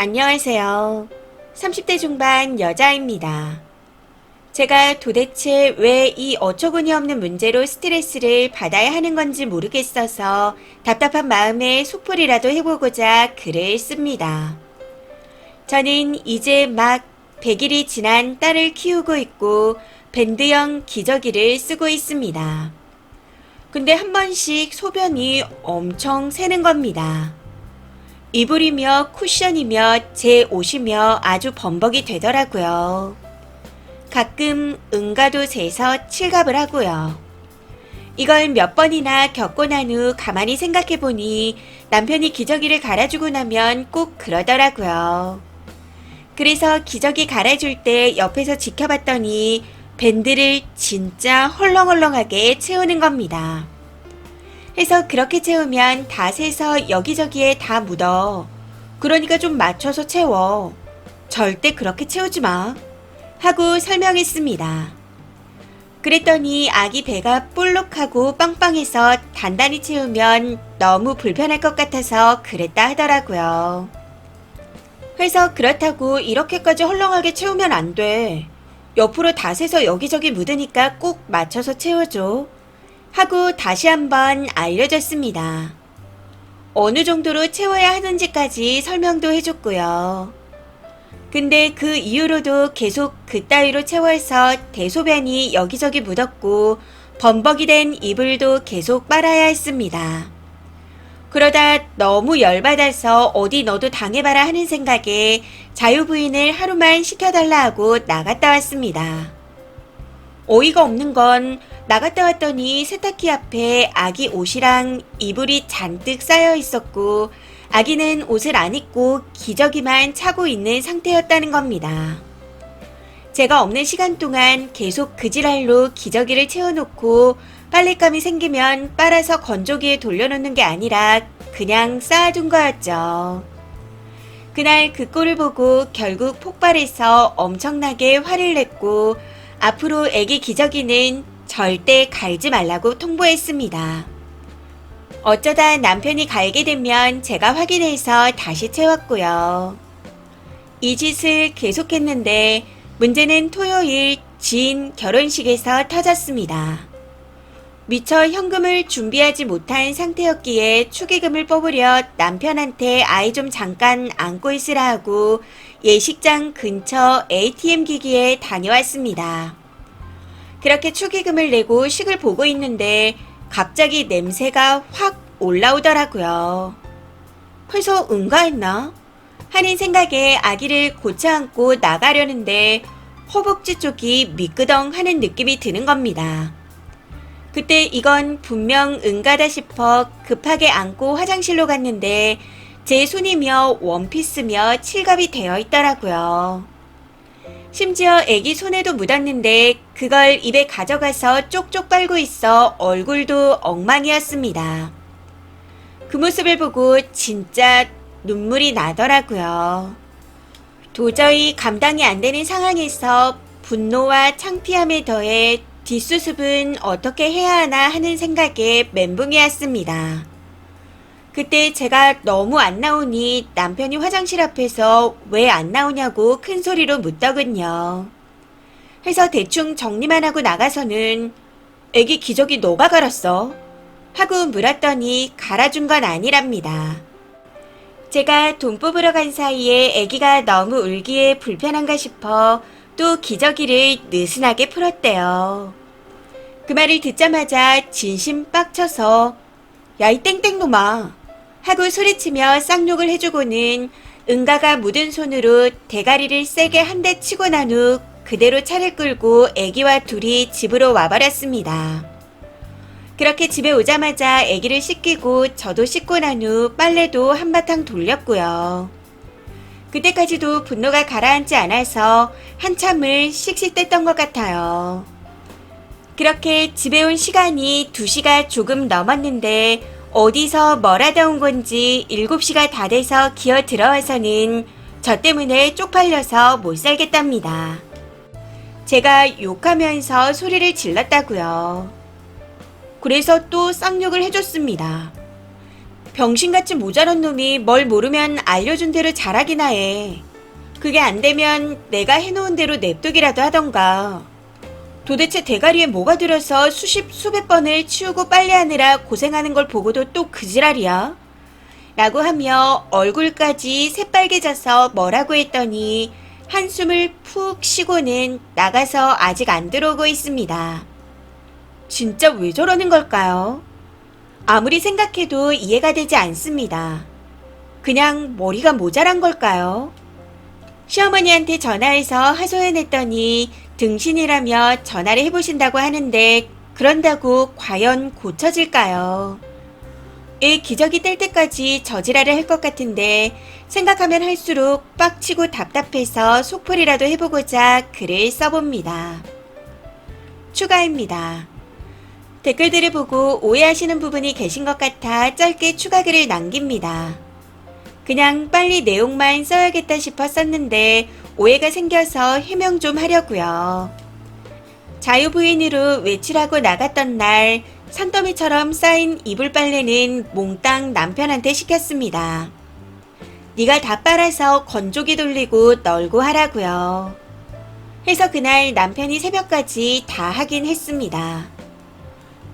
안녕하세요. 30대 중반 여자입니다. 제가 도대체 왜 이 어처구니 없는 문제로 스트레스를 받아야 하는 건지 모르겠어서 답답한 마음에 속풀이라도 해보고자 글을 씁니다. 저는 이제 막 100일이 지난 딸을 키우고 있고 밴드형 기저귀를 쓰고 있습니다. 근데 한 번씩 소변이 엄청 새는 겁니다. 이불이며 쿠션이며 제 옷이며 아주 범벅이 되더라고요. 가끔 응가도 재서 칠갑을 하고요. 이걸 몇 번이나 겪고 난 후 가만히 생각해 보니 남편이 기저귀를 갈아주고 나면 꼭 그러더라고요. 그래서 기저귀 갈아줄 때 옆에서 지켜봤더니 밴드를 진짜 헐렁헐렁하게 채우는 겁니다. 해서 그렇게 채우면 다 새서 여기저기에 다 묻어. 그러니까 좀 맞춰서 채워. 절대 그렇게 채우지 마. 하고 설명했습니다. 그랬더니 아기 배가 볼록하고 빵빵해서 단단히 채우면 너무 불편할 것 같아서 그랬다 하더라고요. 그래서 그렇다고 이렇게까지 헐렁하게 채우면 안 돼. 옆으로 다 세서 여기저기 묻으니까 꼭 맞춰서 채워줘. 하고 다시 한번 알려줬습니다. 어느 정도로 채워야 하는지까지 설명도 해줬고요. 근데 그 이후로도 계속 그 따위로 채워서 대소변이 여기저기 묻었고 범벅이 된 이불도 계속 빨아야 했습니다. 그러다 너무 열받아서 어디 너도 당해봐라 하는 생각에 자유부인을 하루만 시켜달라 하고 나갔다 왔습니다. 어이가 없는 건 나갔다 왔더니 세탁기 앞에 아기 옷이랑 이불이 잔뜩 쌓여 있었고 아기는 옷을 안 입고 기저귀만 차고 있는 상태였다는 겁니다. 제가 없는 시간 동안 계속 그 지랄로 기저귀를 채워놓고 빨랫감이 생기면 빨아서 건조기에 돌려놓는 게 아니라 그냥 쌓아둔 거였죠. 그날 그 꼴을 보고 결국 폭발해서 엄청나게 화를 냈고 앞으로 애기 기저귀는 절대 갈지 말라고 통보했습니다. 어쩌다 남편이 갈게 되면 제가 확인해서 다시 채웠고요. 이 짓을 계속했는데 문제는 토요일 지인 결혼식에서 터졌습니다. 미처 현금을 준비하지 못한 상태였기에 축의금을 뽑으려 남편한테 아이 좀 잠깐 안고 있으라 하고 예식장 근처 ATM 기기에 다녀왔습니다. 그렇게 축의금을 내고 식을 보고 있는데 갑자기 냄새가 확 올라오더라고요. 벌써 응가했나? 하는 생각에 아기를 고쳐 안고 나가려는데 허벅지 쪽이 미끄덩 하는 느낌이 드는 겁니다. 그때 이건 분명 응가다 싶어 급하게 안고 화장실로 갔는데 제 손이며 원피스며 칠갑이 되어 있더라고요. 심지어 애기 손에도 묻었는데 그걸 입에 가져가서 쪽쪽 빨고 있어 얼굴도 엉망이었습니다. 그 모습을 보고 진짜 눈물이 나더라고요. 도저히 감당이 안 되는 상황에서 분노와 창피함에 더해 뒷수습은 어떻게 해야 하나 하는 생각에 멘붕이었습니다. 그때 제가 너무 안 나오니 남편이 화장실 앞에서 왜 안 나오냐고 큰 소리로 묻더군요. 해서 대충 정리만 하고 나가서는 애기 기저귀 너가 갈았어? 하고 물었더니 갈아준 건 아니랍니다. 제가 돈 뽑으러 간 사이에 애기가 너무 울기에 불편한가 싶어 또 기저귀를 느슨하게 풀었대요. 그 말을 듣자마자 진심 빡쳐서 야 이 땡땡놈아 하고 소리치며 쌍욕을 해주고는 응가가 묻은 손으로 대가리를 세게 한 대 치고 난 후 그대로 차를 끌고 애기와 둘이 집으로 와버렸습니다. 그렇게 집에 오자마자 애기를 씻기고 저도 씻고 난 후 빨래도 한바탕 돌렸고요. 그때까지도 분노가 가라앉지 않아서 한참을 씩씩댔던 것 같아요. 그렇게 집에 온 시간이 2시가 조금 넘었는데 어디서 뭘 하다 온 건지 7시가 다 돼서 기어 들어와서는 저 때문에 쪽팔려서 못 살겠답니다. 제가 욕하면서 소리를 질렀다고요. 그래서 또 쌍욕을 해줬습니다. 병신같이 모자란 놈이 뭘 모르면 알려준 대로 잘하기나 해. 그게 안 되면 내가 해놓은 대로 냅두기라도 하던가. 도대체 대가리에 뭐가 들어서 수십, 수백 번을 치우고 빨래하느라 고생하는 걸 보고도 또 그 지랄이야? 라고 하며 얼굴까지 새빨개 져서 뭐라고 했더니 한숨을 푹 쉬고는 나가서 아직 안 들어오고 있습니다. 진짜 왜 저러는 걸까요? 아무리 생각해도 이해가 되지 않습니다. 그냥 머리가 모자란 걸까요? 시어머니한테 전화해서 하소연했더니 등신이라며 전화를 해보신다고 하는데 그런다고 과연 고쳐질까요? 애 기저귀 뗄 때까지 저지랄을 할 것 같은데 생각하면 할수록 빡치고 답답해서 속풀이라도 해보고자 글을 써봅니다. 추가입니다. 댓글들을 보고 오해하시는 부분이 계신 것 같아 짧게 추가 글을 남깁니다. 그냥 빨리 내용만 써야겠다 싶어 썼는데 오해가 생겨서 해명 좀 하려고요. 자유부인으로 외출하고 나갔던 날 산더미처럼 쌓인 이불 빨래는 몽땅 남편한테 시켰습니다. 네가 다 빨아서 건조기 돌리고 널고 하라고요. 해서 그날 남편이 새벽까지 다 하긴 했습니다.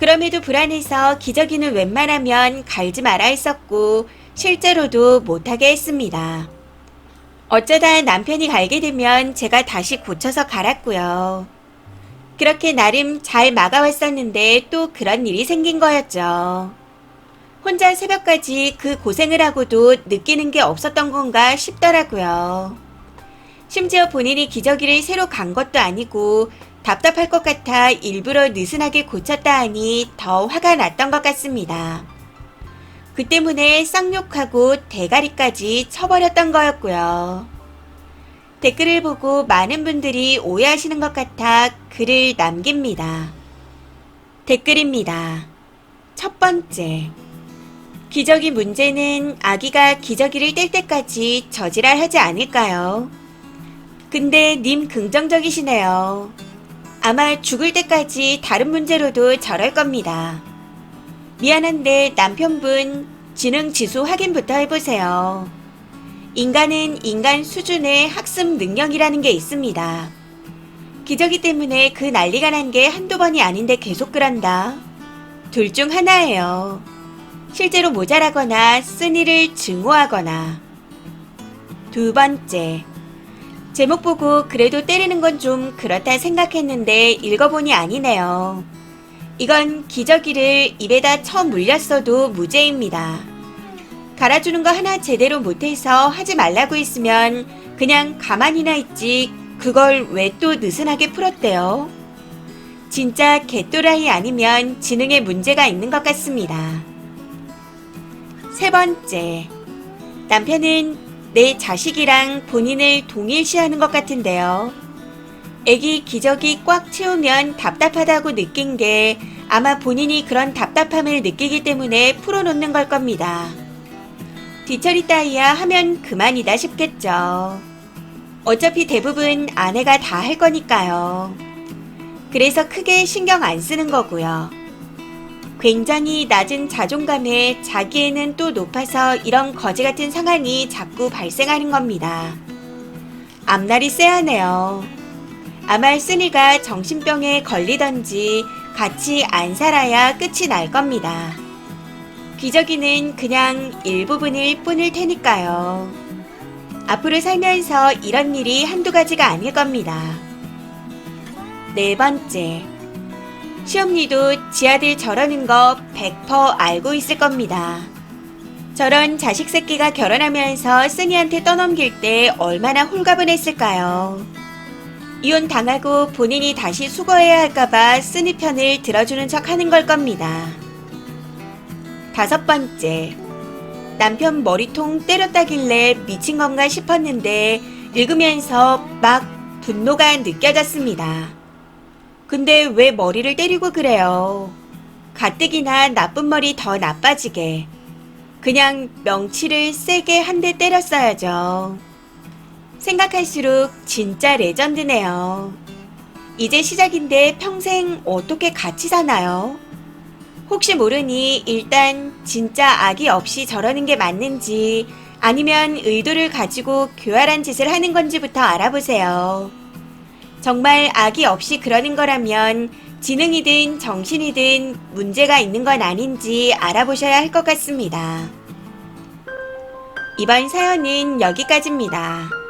그럼에도 불안해서 기저귀는 웬만하면 갈지 말아 했었고 실제로도 못하게 했습니다. 어쩌다 남편이 갈게 되면 제가 다시 고쳐서 갈았고요. 그렇게 나름 잘 막아왔었는데 또 그런 일이 생긴 거였죠. 혼자 새벽까지 그 고생을 하고도 느끼는 게 없었던 건가 싶더라고요. 심지어 본인이 기저귀를 새로 간 것도 아니고 답답할 것 같아 일부러 느슨하게 고쳤다 하니 더 화가 났던 것 같습니다. 그 때문에 쌍욕하고 대가리까지 쳐버렸던 거였고요. 댓글을 보고 많은 분들이 오해하시는 것 같아 글을 남깁니다. 댓글입니다. 첫 번째. 기저귀 문제는 아기가 기저귀를 뗄 때까지 저지랄 하지 않을까요? 근데 님 긍정적이시네요. 아마 죽을 때까지 다른 문제로도 저럴 겁니다. 미안한데 남편분 지능 지수 확인부터 해보세요. 인간은 인간 수준의 학습 능력이라는 게 있습니다. 기저귀 때문에 그 난리가 난 게 한두 번이 아닌데 계속 그런다. 둘 중 하나예요. 실제로 모자라거나 쓴이를 증오하거나. 두 번째. 제목 보고 그래도 때리는 건 좀 그렇다 생각했는데 읽어보니 아니네요. 이건 기저귀를 입에다 쳐 물렸어도 무죄입니다. 갈아주는 거 하나 제대로 못해서 하지 말라고 했으면 그냥 가만히나 있지 그걸 왜 또 느슨하게 풀었대요? 진짜 개또라이 아니면 지능에 문제가 있는 것 같습니다. 세 번째. 남편은 내 자식이랑 본인을 동일시하는 것 같은데요. 애기 기저귀 꽉 채우면 답답하다고 느낀 게 아마 본인이 그런 답답함을 느끼기 때문에 풀어놓는 걸 겁니다. 뒤처리 따위야 하면 그만이다 싶겠죠. 어차피 대부분 아내가 다 할 거니까요. 그래서 크게 신경 안 쓰는 거고요. 굉장히 낮은 자존감에 자기애는 또 높아서 이런 거지 같은 상황이 자꾸 발생하는 겁니다. 앞날이 쎄하네요. 쓰니가 정신병에 걸리던지 같이 안 살아야 끝이 날 겁니다. 기저귀는 그냥 일부분일 뿐일 테니까요. 앞으로 살면서 이런 일이 한두 가지가 아닐 겁니다. 네 번째. 시엄니도 지 아들 저러는 거 100% 알고 있을 겁니다. 저런 자식 새끼가 결혼하면서 쓰니한테 떠넘길 때 얼마나 홀가분했을까요? 이혼 당하고 본인이 다시 수거해야 할까봐 쓰니 편을 들어주는 척 하는 걸 겁니다. 다섯 번째. 남편 머리통 때렸다길래 미친 건가 싶었는데 읽으면서 막 분노가 느껴졌습니다. 근데 왜 머리를 때리고 그래요? 가뜩이나 나쁜 머리 더 나빠지게. 그냥 명치를 세게 한 대 때렸어야죠. 생각할수록 진짜 레전드네요. 이제 시작인데 평생 어떻게 같이 사나요? 혹시 모르니 일단 진짜 악의 없이 저러는 게 맞는지 아니면 의도를 가지고 교활한 짓을 하는 건지부터 알아보세요. 정말 악의 없이 그러는 거라면 지능이든 정신이든 문제가 있는 건 아닌지 알아보셔야 할 것 같습니다. 이번 사연은 여기까지입니다.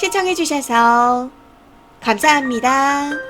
시청해주셔서 감사합니다.